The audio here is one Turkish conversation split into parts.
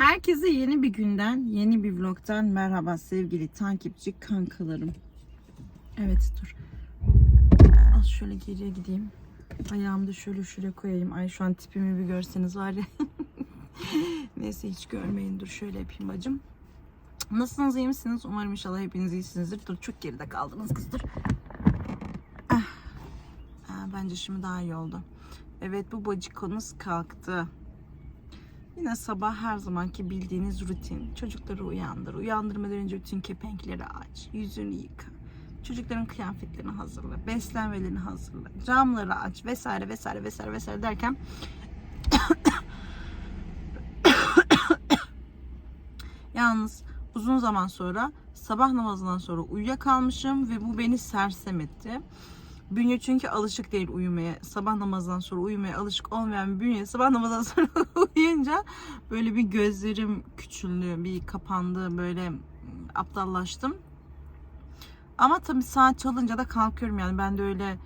Herkese yeni bir günden, yeni bir vlogtan merhaba sevgili takipçi kankalarım. Evet dur. Az şöyle geriye gideyim. Ayağımı da şöyle şuraya koyayım. Ay şu an tipimi bir görseniz var ya. Neyse hiç görmeyin. Dur şöyle yapayım bacım. Nasılsınız iyi misiniz? Umarım inşallah hepiniz iyisinizdir. Dur çok geride kaldınız kız dur. Ah. Aa, bence şimdi daha iyi oldu. Evet bu bacıkonuz kalktı. Yine sabah her zamanki bildiğiniz rutin. Çocukları uyandır. Uyandırmadan önce bütün kepenkleri aç. Yüzünü yıka. Çocukların kıyafetlerini hazırla. Beslenmelerini hazırla. Camları aç vesaire vesaire vesaire vesaire derken Yalnız uzun zaman sonra sabah namazından sonra uyuyakalmışım ve bu beni sersem etti. Bünye çünkü alışık değil uyumaya. Sabah namazından sonra uyumaya alışık olmayan bir bünye sabah namazından sonra uyuyunca böyle bir gözlerim küçüldü, bir kapandı, böyle aptallaştım. Ama tabii saat çalınca da kalkıyorum yani ben de öyle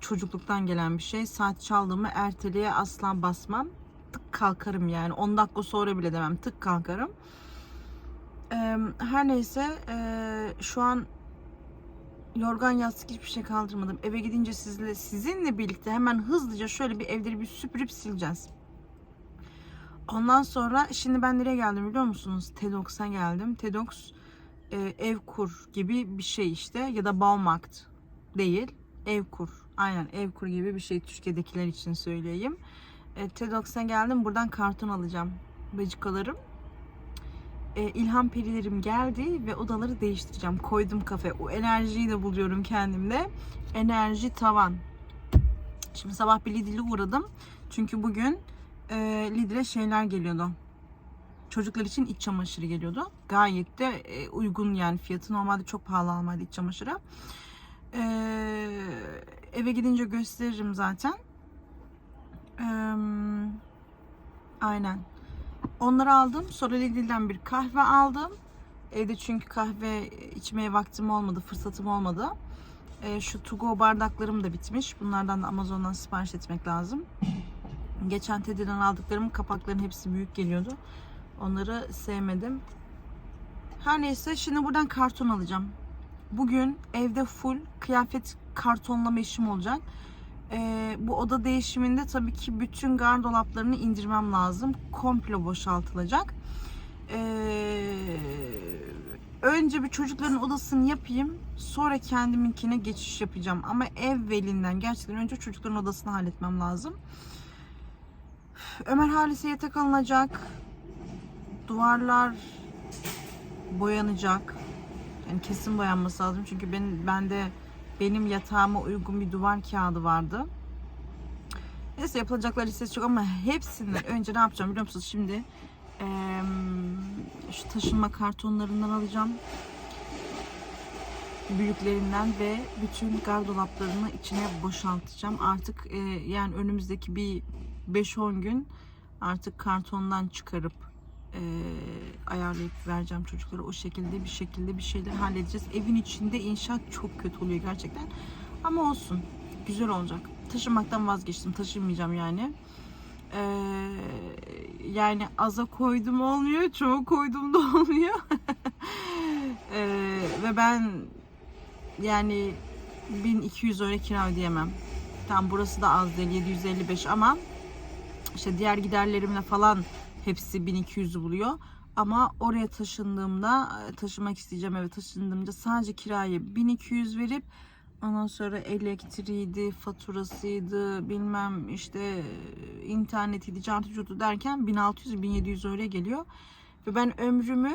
çocukluktan gelen bir şey. Saat çaldığımı erteleye asla basmam. Tık kalkarım yani. 10 dakika sonra bile demem. Tık kalkarım. Her neyse şu an yorgan yastık hiçbir şey kaldırmadım. Eve gidince sizle sizinle birlikte hemen hızlıca şöyle bir evleri bir süpürüp sileceğiz. Ondan sonra şimdi ben nereye geldim biliyor musunuz? Tedox'a geldim. Tedox e, ev kur gibi bir şey işte ya da Baumarkt değil. Ev kur. Aynen ev kur gibi bir şey Türkiye'dekiler için söyleyeyim. E, Tedox'a geldim. Buradan karton alacağım. Bacıkalarım. E, İlham perilerim geldi ve odaları değiştireceğim. Koydum kafe. O enerjiyi de buluyorum kendimde. Enerji tavan. Şimdi sabah bir Lidl'e uğradım. Çünkü bugün e, Lidl'e şeyler geliyordu. Çocuklar için iç çamaşırı geliyordu. Gayet de e, uygun yani fiyatı. Normalde çok pahalı Almanya'da iç çamaşırı. E, eve gidince gösteririm zaten. E, aynen. Onları aldım. Sonra Lidl'den bir kahve aldım. Evde çünkü kahve içmeye vaktim olmadı, fırsatım olmadı. E, şu to bardaklarım da bitmiş. Bunlardan da Amazon'dan sipariş etmek lazım. Geçen Teddy'den aldıklarımın kapaklarının hepsi büyük geliyordu. Onları sevmedim. Her neyse şimdi buradan karton alacağım. Bugün evde full kıyafet kartonlama işim olacak. Ee, bu oda değişiminde tabii ki bütün gardolaplarını indirmem lazım. Komple boşaltılacak. Ee, önce bir çocukların odasını yapayım. Sonra kendiminkine geçiş yapacağım. Ama ev velinden gerçekten önce çocukların odasını halletmem lazım. Ömer Halis'e yatak alınacak. Duvarlar boyanacak. Yani kesin boyanması lazım. Çünkü ben bende benim yatağıma uygun bir duvar kağıdı vardı. Neyse yapılacaklar listesi çok ama hepsinden önce ne yapacağım biliyor musunuz? Şimdi eee, şu taşınma kartonlarından alacağım. Büyüklerinden ve bütün gardolaplarını içine boşaltacağım. Artık eee, yani önümüzdeki bir 5-10 gün artık kartondan çıkarıp eee, ayarlayıp vereceğim çocuklara. O şekilde bir şekilde bir şeyler halledeceğiz. Evin içinde inşaat çok kötü oluyor gerçekten. Ama olsun. Güzel olacak. Taşımaktan vazgeçtim. Taşınmayacağım yani. Ee, yani aza koydum olmuyor. Çoğu koydum da olmuyor. Ee, ve ben yani 1200 euro kira ödeyemem. Tam burası da az değil 755 ama işte diğer giderlerimle falan hepsi 1200'ü buluyor. Ama oraya taşındığımda taşımak isteyeceğim eve taşındığımda sadece kirayı 1200 verip ondan sonra elektriğiydi, faturasıydı, bilmem işte internetiydi, cartı derken 1600-1700 öyle geliyor. Ve ben ömrümü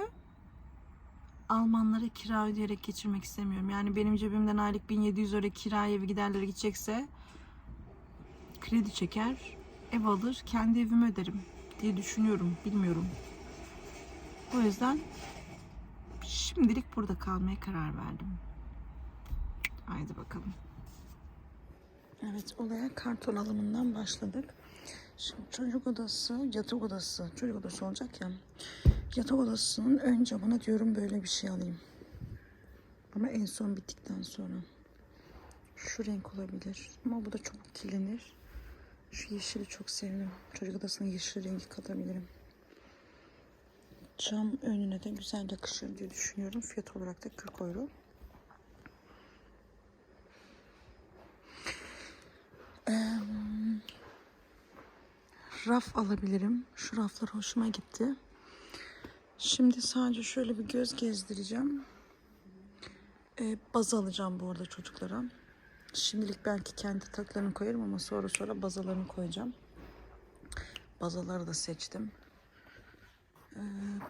Almanlara kira ödeyerek geçirmek istemiyorum. Yani benim cebimden aylık 1700 euro kiraya evi giderlere gidecekse kredi çeker, ev alır, kendi evimi öderim diye düşünüyorum. Bilmiyorum. O yüzden şimdilik burada kalmaya karar verdim. Haydi bakalım. Evet olaya karton alımından başladık. Şimdi çocuk odası, yatak odası, çocuk odası olacak ya. Yatak odasının ön camına diyorum böyle bir şey alayım. Ama en son bittikten sonra. Şu renk olabilir. Ama bu da çok kirlenir. Şu yeşili çok sevdim. Çocuk odasına yeşil rengi katabilirim. Cam önüne de güzel yakışır diye düşünüyorum. Fiyat olarak da 40 euro. Raf alabilirim. Şu raflar hoşuma gitti. Şimdi sadece şöyle bir göz gezdireceğim. Ee, baz alacağım bu arada çocuklara. Şimdilik belki kendi taklarını koyarım ama sonra sonra bazalarını koyacağım. Bazaları da seçtim. Ee,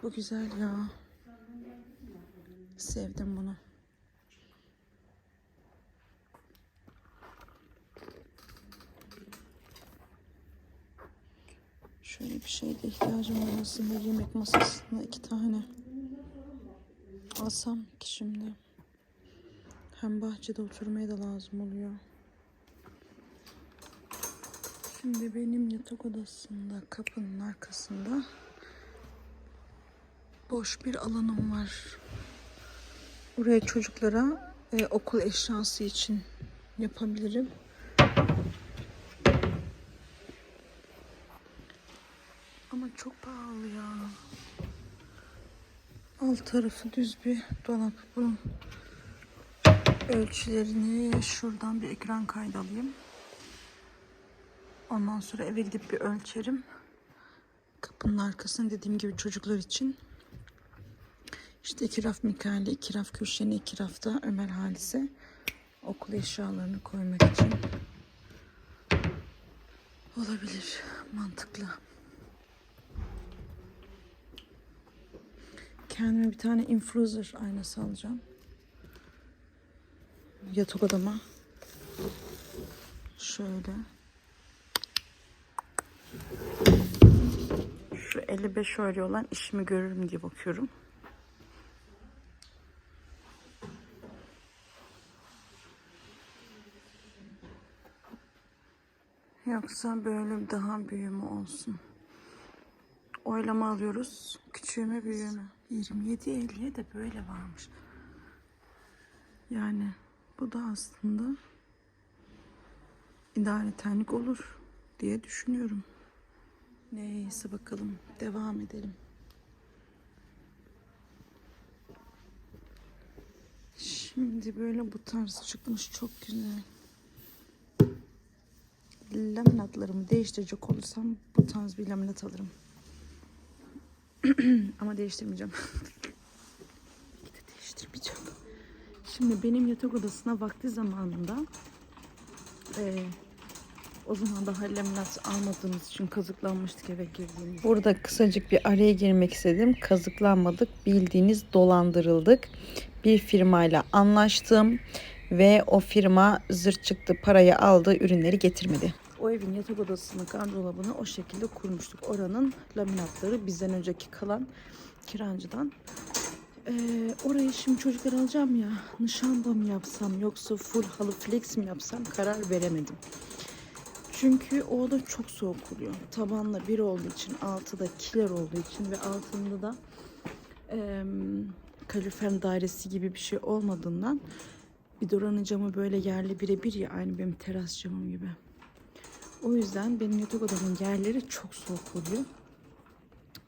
bu güzel ya. Sevdim bunu. Şöyle bir şeye de ihtiyacım var aslında. Yemek masasında iki tane alsam ki şimdi. Hem bahçede oturmaya da lazım oluyor. Şimdi benim yatak odasında kapının arkasında boş bir alanım var. Buraya çocuklara e, okul eşyası için yapabilirim. Ama çok pahalı ya. Alt tarafı düz bir dolap. Bunun ölçülerini şuradan bir ekran kaydı. Ondan sonra eve gidip bir ölçerim. Kapının arkasını dediğim gibi çocuklar için. İşte iki raf Mikail'e, iki raf Kürşen'e, iki rafta Ömer Halis'e okul eşyalarını koymak için. Olabilir. Mantıklı. Kendime bir tane infuser aynası alacağım. Yatak odama. Şöyle. Şu 55 euro olan işimi görürüm diye bakıyorum. Yoksa böyle daha büyüğü olsun? Oylama alıyoruz. Küçüğü mü büyüğü mü? 27.50'ye de böyle varmış. Yani bu da aslında idare tenlik olur diye düşünüyorum. Neyse bakalım devam edelim. Şimdi böyle bu tarz çıkmış çok güzel. Laminatlarımı değiştirecek olursam bu tarz bir laminat alırım. Ama değiştirmeyeceğim. Bir de değiştirmeyeceğim. Şimdi benim yatak odasına vakti zamanında eee, o zaman daha laminat almadığımız için kazıklanmıştık eve girdiğimizde. Burada kısacık bir araya girmek istedim. Kazıklanmadık. Bildiğiniz dolandırıldık. Bir firmayla anlaştım ve o firma zırt çıktı parayı aldı ürünleri getirmedi. O evin yatak odasını, gardırobunu o şekilde kurmuştuk. Oranın laminatları bizden önceki kalan kirancıdan. Ee, orayı şimdi çocuklar alacağım ya. Nişanda mı yapsam yoksa full halı flex mi yapsam karar veremedim. Çünkü o oda çok soğuk oluyor. Tabanla bir olduğu için, altıda kiler olduğu için ve altında da eee kalorifer dairesi gibi bir şey olmadığından bir doranın camı böyle yerli birebir ya aynı benim teras camım gibi. O yüzden benim yatak odamın yerleri çok soğuk oluyor.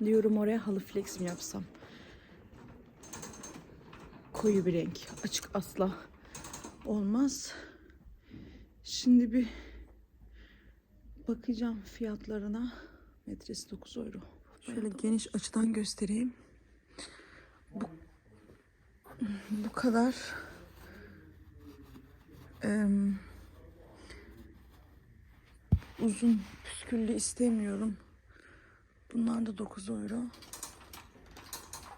Diyorum oraya halı flex mi yapsam? Koyu bir renk. Açık asla olmaz. Şimdi bir bakacağım fiyatlarına. Metresi 9 euro. Şöyle geniş açıdan göstereyim. Bu, bu kadar em, uzun püsküllü istemiyorum. Bunlar da 9 euro.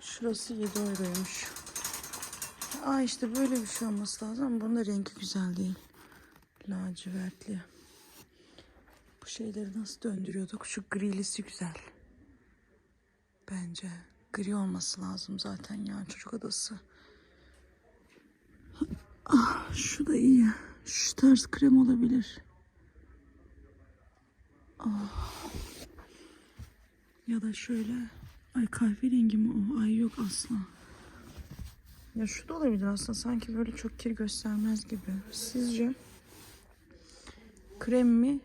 Şurası 7 euroymuş. Aa işte böyle bir şey olması lazım ama bunun da rengi güzel değil. Lacivertli. Bu şeyleri nasıl döndürüyorduk? Şu grilisi güzel. Bence. Gri olması lazım zaten ya çocuk odası. Ah, şu da iyi. Şu tarz krem olabilir. Ah. Ya da şöyle. Ay kahverengi mi o? Ay yok asla. Ya şu da olabilir aslında. Sanki böyle çok kir göstermez gibi. Sizce? Krem mi?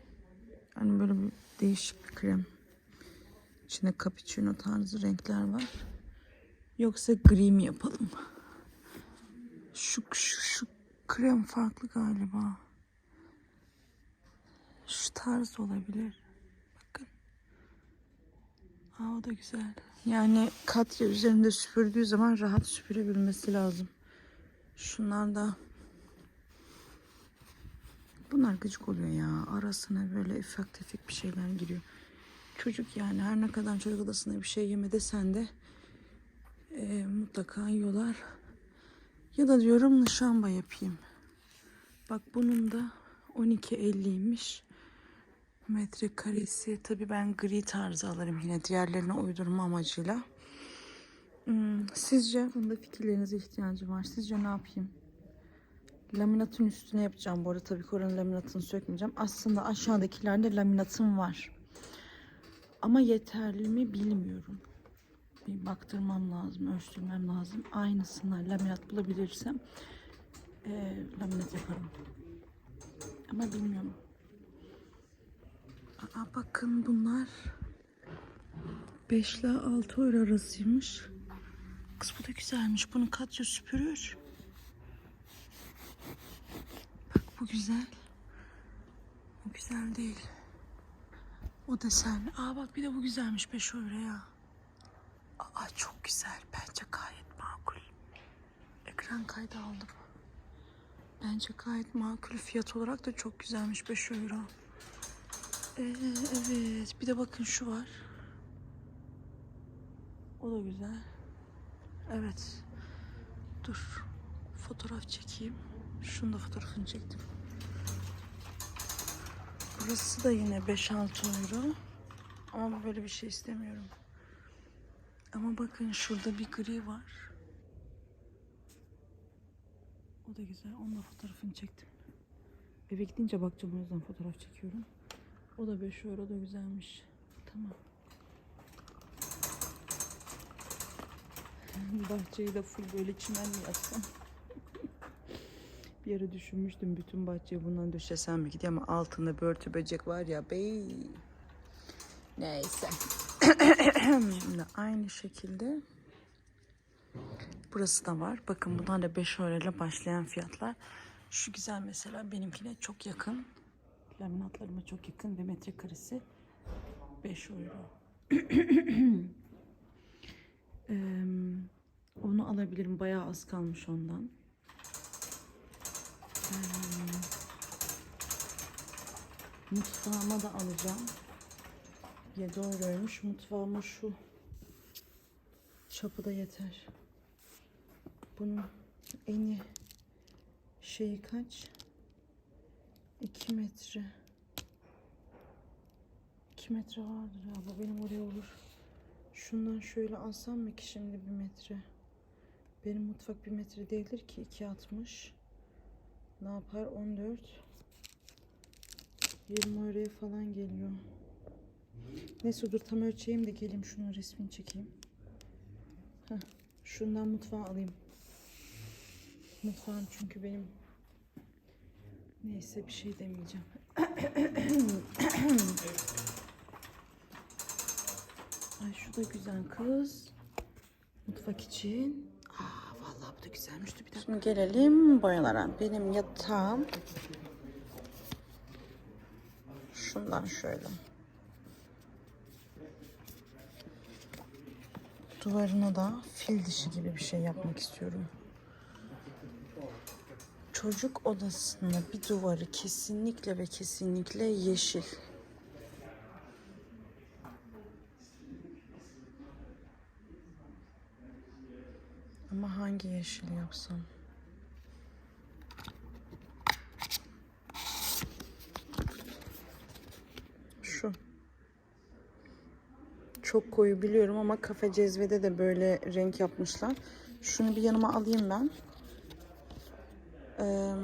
Hani böyle bir değişik bir krem. İçinde cappuccino tarzı renkler var. Yoksa gri mi yapalım? Şu, şu, şu krem farklı galiba. Şu tarz olabilir. Bakın. Aa o da güzel. Yani Katya üzerinde süpürdüğü zaman rahat süpürebilmesi lazım. Şunlar da Bunlar gıcık oluyor ya. Arasına böyle ufak tefek bir şeyler giriyor. Çocuk yani her ne kadar çocuk odasında bir şey yeme desen de e, mutlaka yiyorlar. Ya da diyorum nişamba yapayım. Bak bunun da 12.50'ymiş. Metrekaresi. Tabii ben gri tarzı alırım yine diğerlerine uydurma amacıyla. Hmm, sizce bunda fikirlerinize ihtiyacım var. Sizce ne yapayım? Laminatın üstüne yapacağım bu arada. Tabii ki oranın laminatını sökmeyeceğim. Aslında aşağıdakilerde laminatım var. Ama yeterli mi bilmiyorum. Bir baktırmam lazım, ölçtürmem lazım. Aynısına laminat bulabilirsem eee laminat yaparım. Ama bilmiyorum. Aa, bakın bunlar 5 ile 6 euro arasıymış. Kız bu da güzelmiş. Bunu Katya süpürür. Bak bu güzel. Bu güzel değil. O desen. Aa bak bir de bu güzelmiş 5 euroya. Aa çok güzel. Bence gayet makul. Ekran kaydı aldım. Bence gayet makul. Fiyat olarak da çok güzelmiş 5 euro. Ee, evet. Bir de bakın şu var. O da güzel. Evet. Dur. Fotoğraf çekeyim. Şunu da fotoğrafını çektim. Burası da yine 5-6 euro. Ama böyle bir şey istemiyorum. Ama bakın şurada bir gri var. O da güzel. Onun da fotoğrafını çektim. Eve gidince bakacağım o yüzden fotoğraf çekiyorum. O da 5 euro da güzelmiş. Tamam. Bahçeyi de full böyle çimen mi yapsam? Bir ara düşünmüştüm bütün bahçeyi bundan döşesem mi gidiyor ama altında börtü böcek var ya bey. Neyse. Aynı şekilde burası da var. Bakın bunlar da 5 euro ile başlayan fiyatlar. Şu güzel mesela benimkine çok yakın. Laminatlarıma çok yakın ve metrekaresi 5 euro. Eee, onu alabilirim. Bayağı az kalmış ondan. Eee, mutfağıma da alacağım. 7 euroymuş. Mutfağıma şu çapı da yeter. Bunun eni şeyi kaç? 2 metre. 2 metre vardır ya. Bu benim oraya olur. Şundan şöyle alsam mı ki şimdi bir metre? Benim mutfak bir metre değildir ki 2.60. Ne yapar? 14. 20 oraya falan geliyor. Neyse dur tam ölçeyim de geleyim şunun resmini çekeyim. Heh, şundan mutfağı alayım. Mutfağım çünkü benim neyse bir şey demeyeceğim. Ay şu da güzel kız. Mutfak için. Aa vallahi bu da güzelmiş. Dur bir dakika. Şimdi gelelim boyalara. Benim yatağım şundan şöyle. Duvarına da fil dişi gibi bir şey yapmak istiyorum. Çocuk odasında bir duvarı kesinlikle ve kesinlikle yeşil. Ama hangi yeşil yapsam? Şu. Çok koyu biliyorum ama kafe cezvede de böyle renk yapmışlar. Şunu bir yanıma alayım ben. Ee,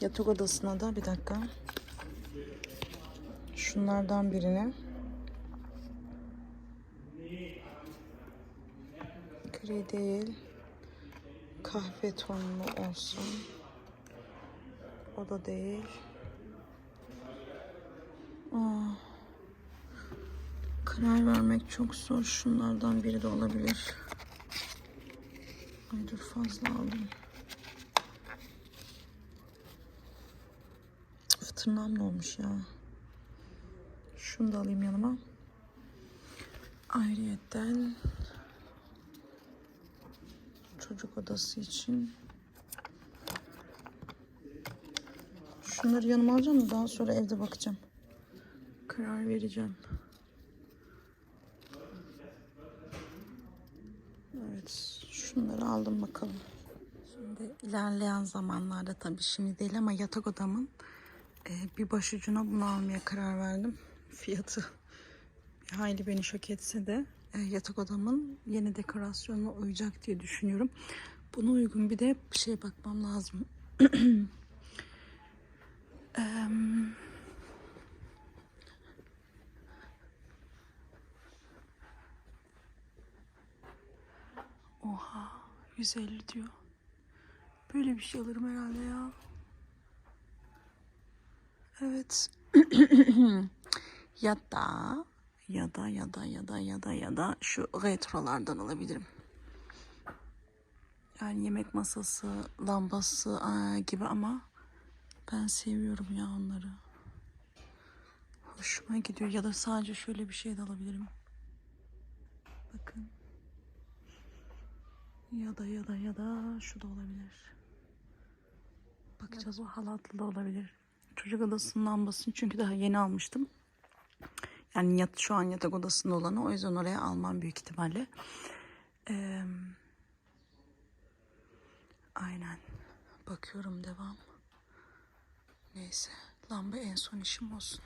yatak odasına da bir dakika. Şunlardan birini. Gri değil. Kahve tonlu olsun. O da değil. Aa, Karar vermek çok zor. Şunlardan biri de olabilir. Ay dur fazla aldım. Tırnağım ne olmuş ya. Şunu da alayım yanıma. Ayrıyetten çocuk odası için şunları yanıma alacağım da daha sonra evde bakacağım. Karar vereceğim. Evet, şunları aldım bakalım. Şimdi ilerleyen zamanlarda tabii şimdi değil ama yatak odamın e, bir başucuna bunu almaya karar verdim. Fiyatı bir hayli beni şok etse de e, yatak odamın yeni dekorasyonuna uyacak diye düşünüyorum. Buna uygun bir de bir şeye bakmam lazım. Oha 150 diyor. Böyle bir şey alırım herhalde ya. Evet. ya da ya da ya da ya da ya da ya da şu retrolardan alabilirim. Yani yemek masası, lambası aa, gibi ama ben seviyorum ya onları. Hoşuma gidiyor ya da sadece şöyle bir şey de alabilirim. Bakın. Ya da ya da ya da şu da olabilir. Bakacağız bu halatlı da olabilir. Çocuk odasının lambasını çünkü daha yeni almıştım. Yani yat, şu an yatak odasında olanı o yüzden oraya almam büyük ihtimalle. Ee, aynen. Bakıyorum devam. Neyse. Lamba en son işim olsun.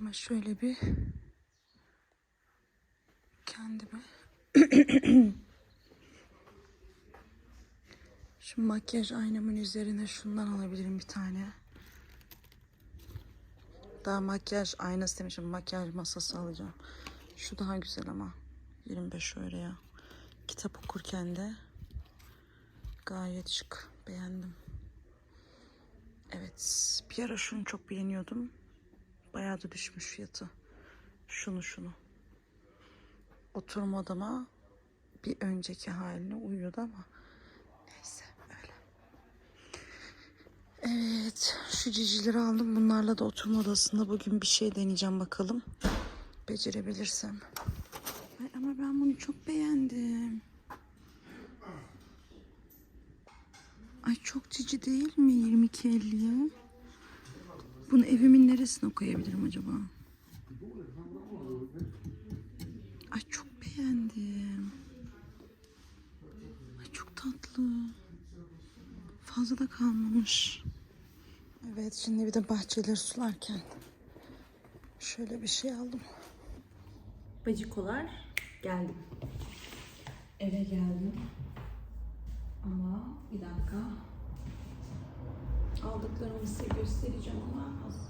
Ama şöyle bir kendime Şu makyaj aynamın üzerine şundan alabilirim bir tane. Daha makyaj aynası demişim. Makyaj masası alacağım. Şu daha güzel ama. 25 euro ya. Kitap okurken de gayet şık. Beğendim. Evet. Bir ara şunu çok beğeniyordum. Bayağı da düşmüş fiyatı. Şunu şunu. Oturma odama bir önceki haline uyuyordu ama neyse öyle. Evet şu aldım. Bunlarla da oturma odasında bugün bir şey deneyeceğim bakalım. Becerebilirsem. Ay, ama ben bunu çok beğendim. Ay çok cici değil mi 22.50'ye? Bunu evimin neresine koyabilirim acaba? Ay çok beğendim. Ay çok tatlı. Fazla da kalmamış. Evet şimdi bir de bahçeleri sularken şöyle bir şey aldım. Bacikolar geldim. Eve geldim. Ama bir dakika. Aldıklarımı size göstereceğim ama az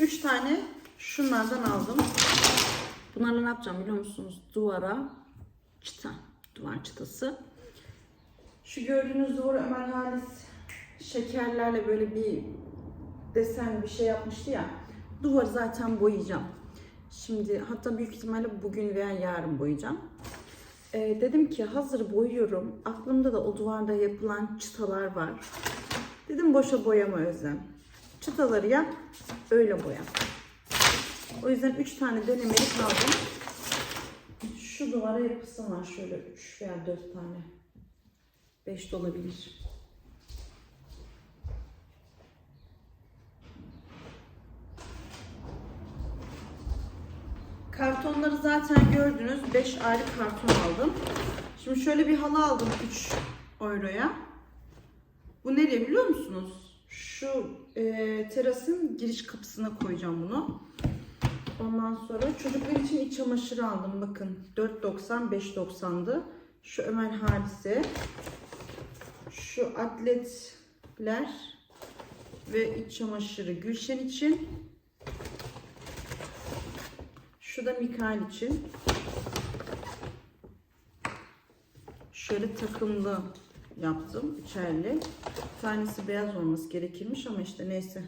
3 tane şunlardan aldım. Bunlarla ne yapacağım biliyor musunuz? Duvara çıta, duvar çıtası. Şu gördüğünüz duvarı Ömer Halis şekerlerle böyle bir desen bir şey yapmıştı ya. Duvarı zaten boyayacağım. Şimdi hatta büyük ihtimalle bugün veya yarın boyayacağım. Ee, dedim ki hazır boyuyorum. Aklımda da o duvarda yapılan çıtalar var. Dedim boşa boyama Özlem. Çıtaları yap, öyle boya. O yüzden 3 tane denemelik aldım. Şu duvara yapısı var şöyle 3 veya 4 tane. 5 de olabilir. Kartonları zaten gördünüz. 5 ayrı karton aldım. Şimdi şöyle bir halı aldım 3 euroya. Bu nereye biliyor musunuz? Şu e, terasın giriş kapısına koyacağım bunu. Ondan sonra çocuklar için iç çamaşırı aldım. Bakın 4.90 5.90'dı. Şu Ömer Halis'e. Şu atletler ve iç çamaşırı Gülşen için. Şu da Mikael için. Şöyle takımlı yaptım. içerili. Bir tanesi beyaz olması gerekirmiş ama işte neyse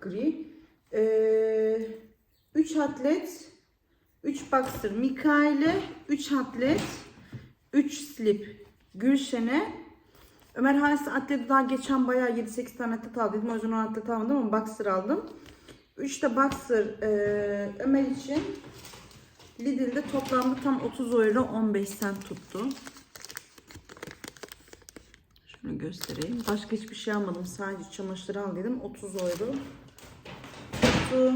gri. Ee, 3 atlet, 3 boxer Mikael'e, 3 atlet, 3 slip Gülşen'e. Ömer Halisi atleti daha geçen bayağı 7-8 tane atlet aldıydım. O yüzden o atlet almadım ama boxer aldım. 3 de boxer e, Ömer için Lidl'de toplamda tam 30 euro 15 cent tuttu. Şunu göstereyim. Başka hiçbir şey almadım. Sadece çamaşır al dedim. 30 euro tuttu.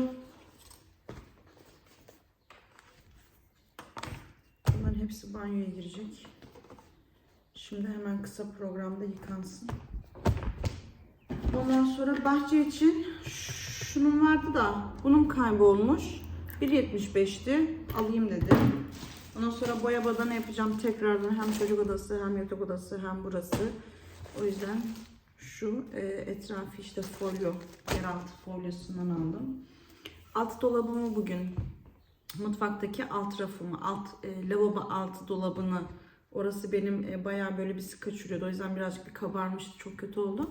Bunların hepsi banyoya girecek. Şimdi hemen kısa programda yıkansın. Ondan sonra bahçe için şunun vardı da bunun kaybolmuş. 1.75'ti. Alayım dedim. Ondan sonra boya badana yapacağım tekrardan. Hem çocuk odası hem yatak odası hem burası. O yüzden şu e, etrafı işte folyo, yeraltı folyosundan aldım. Alt dolabımı bugün mutfaktaki alt rafımı, alt e, lavabo altı dolabını orası benim e, bayağı böyle bir sık kaçırıyordu. O yüzden birazcık bir kabarmıştı. Çok kötü oldu.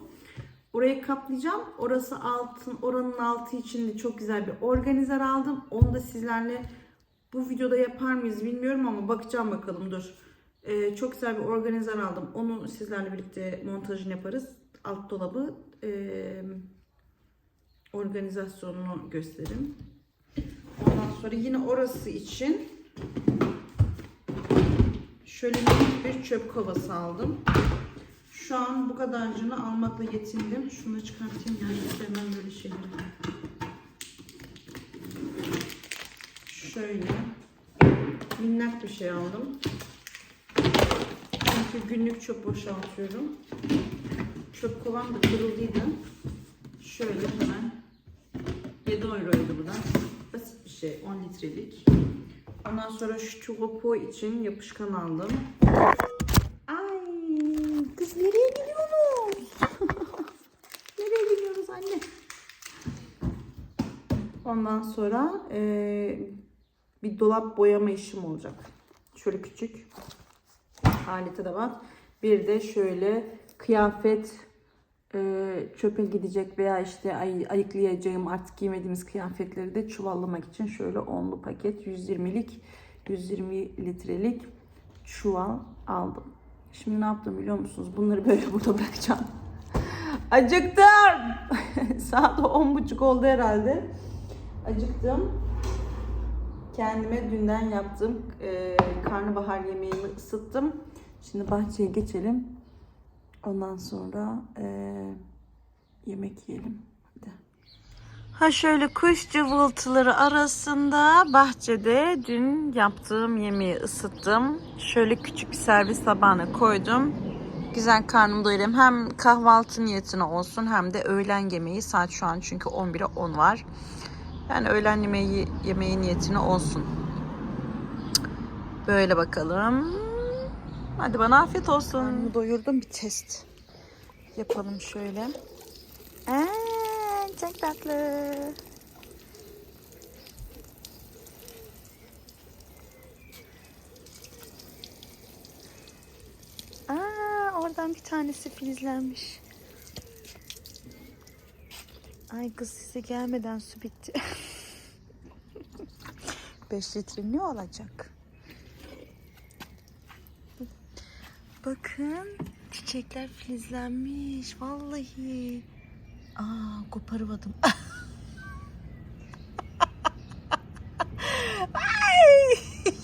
Orayı kaplayacağım. Orası altın, oranın altı için de çok güzel bir organizer aldım. Onu da sizlerle bu videoda yapar mıyız bilmiyorum ama bakacağım bakalım dur. Ee, çok güzel bir organizer aldım. Onu sizlerle birlikte montajını yaparız. Alt dolabı e, organizasyonunu gösteririm. Ondan sonra yine orası için şöyle minik bir çöp kovası aldım. Şu an bu kadarcını almakla yetindim. Şunu çıkartayım. Yani sevmem böyle şeyleri. Şöyle minnak bir şey aldım. Çünkü günlük çöp boşaltıyorum. Çöp kovam da kırıldıydı. Şöyle hemen 7 euroydu bu da. Basit bir şey. 10 litrelik. Ondan sonra şu çuvapo için yapışkan aldım. Ay kız nereye gidiyorsunuz? nereye gidiyoruz anne? Ondan sonra eee, bir dolap boyama işim olacak. Şöyle küçük aleti de var. Bir de şöyle kıyafet eee, çöpe gidecek veya işte ay, ayıklayacağım artık giymediğimiz kıyafetleri de çuvallamak için şöyle onlu paket 120'lik 120 litrelik çuval aldım. Şimdi ne yaptım biliyor musunuz? Bunları böyle burada bırakacağım. Acıktım. Saat on buçuk oldu herhalde. Acıktım. Kendime dünden yaptığım e, karnabahar yemeğimi ısıttım. Şimdi bahçeye geçelim. Ondan sonra e, yemek yiyelim. Hadi. Ha şöyle kuş cıvıltıları arasında bahçede dün yaptığım yemeği ısıttım. Şöyle küçük bir servis tabağına koydum. Güzel karnımı doyurayım. Hem kahvaltı niyetine olsun hem de öğlen yemeği. Saat şu an çünkü 11'e 10 var. Yani öğlen yemeği, yemeği niyetine olsun. Böyle bakalım. Hadi bana afiyet olsun. Karnımı doyurdum bir test. Yapalım şöyle. Aa, çok tatlı. Aa, oradan bir tanesi filizlenmiş. Ay kız size gelmeden su bitti. 5 litre ne olacak? Bakın çiçekler filizlenmiş vallahi. Aa koparıvadım. Ay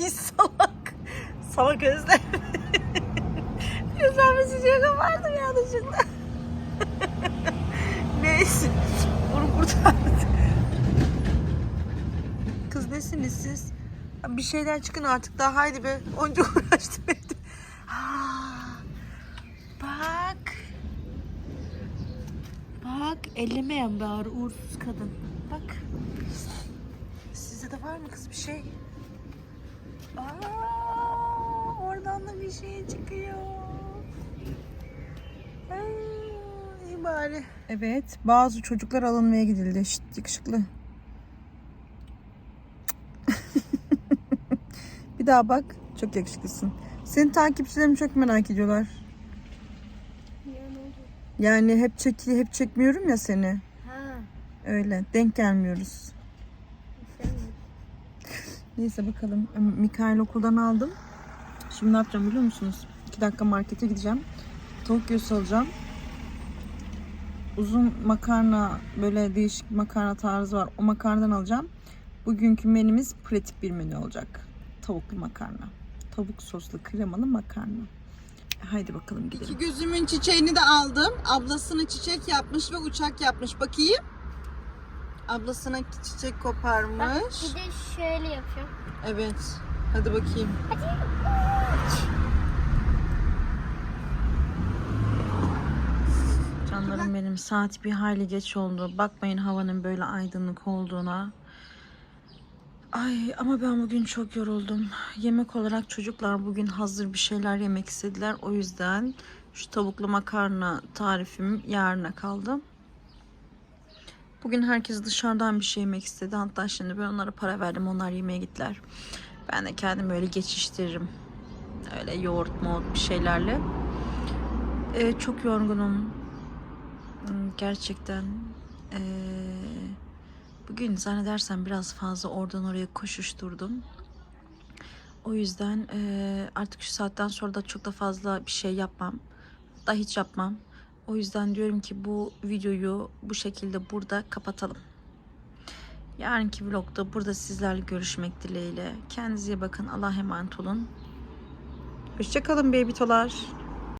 salak. Salak özlem. Filizlenmiş çiçeği kopardım yanlışlıkla. Neyse. Onu kurtardık. Kız nesiniz siz? Bir şeyler çıkın artık daha haydi be. Onca uğraştım evde. Ah, Bak. Ellemeyen bari uğursuz kadın. Bak. Sizde de var mı kız bir şey? Aa, oradan da bir şey çıkıyor. Ay, iyi bari. Evet, bazı çocuklar alınmaya gidildi. Şşt, yakışıklı. daha bak. Çok yakışıklısın. Senin takipçilerim çok merak ediyorlar. Yani hep çek hep çekmiyorum ya seni. Ha. Öyle denk gelmiyoruz. Neyse bakalım. Mikael okuldan aldım. Şimdi ne yapacağım biliyor musunuz? 2 dakika markete gideceğim. Tavuk göğsü alacağım. Uzun makarna böyle değişik makarna tarzı var. O makarnadan alacağım. Bugünkü menümüz pratik bir menü olacak. Tavuklu makarna. Tavuk soslu kremalı makarna. Haydi bakalım gidelim. İki gözümün çiçeğini de aldım. Ablasına çiçek yapmış ve uçak yapmış. Bakayım. Ablasına çiçek Bak koparmış. bir de şöyle yapıyorum. Evet. Hadi bakayım. Canlarım benim saat bir hayli geç oldu. Bakmayın havanın böyle aydınlık olduğuna. Ay ama ben bugün çok yoruldum. Yemek olarak çocuklar bugün hazır bir şeyler yemek istediler. O yüzden şu tavuklu makarna tarifim yarına kaldı. Bugün herkes dışarıdan bir şey yemek istedi. Hatta şimdi ben onlara para verdim. Onlar yemeğe gittiler. Ben de kendim öyle geçiştiririm. Öyle yoğurt moğurt bir şeylerle. Ee, çok yorgunum. Hmm, Gerçekten. Ee, bugün zannedersem biraz fazla oradan oraya koşuşturdum. O yüzden ee, artık şu saatten sonra da çok da fazla bir şey yapmam. Da hiç yapmam. O yüzden diyorum ki bu videoyu bu şekilde burada kapatalım. Yarınki vlogda burada sizlerle görüşmek dileğiyle. Kendinize bakın. Allah'a emanet olun. Hoşçakalın baby tolar.